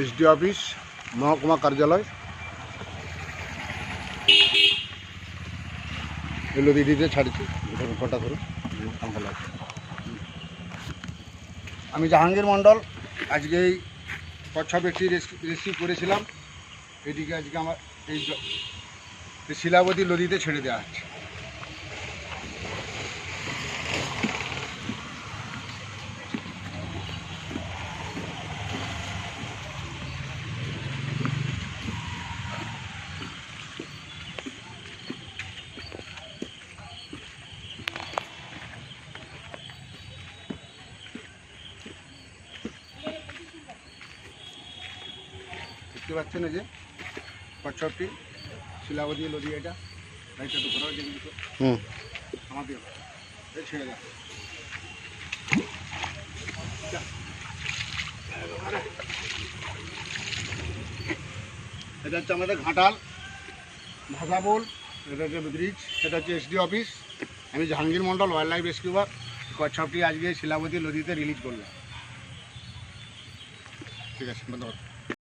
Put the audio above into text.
SD office, মহকুমা কার্যালয়। এলো দিদিতে ছাড়ছি ফোনটা ধরুন। আমি জাহাঙ্গীর মণ্ডল, আজকে এই কচ্ছপ একটি রেসিভ করেছিলাম। এটিকে আজকে আমার এই শিলাবতী নদীতে ছেড়ে দেওয়া হচ্ছে। দেখতে পাচ্ছেন যে কচ্ছপটি শিলাবতী নদী এটা লাইটটা তো ঘোরা হুম। আমাদের ছেড়ে দাও। এটা হচ্ছে আমাদের ঘাটাল ভাষাবোল এটা হচ্ছে ব্রিজ এটা হচ্ছে এসডি অফিস আমি জাহাঙ্গীর মণ্ডল ওয়াইল্ড লাইফ রেস্কিউবার কচ্ছপটি আজকে শিলাবতী নদীতে রিলিজ করলাম। ঠিক আছে ধন্যবাদ।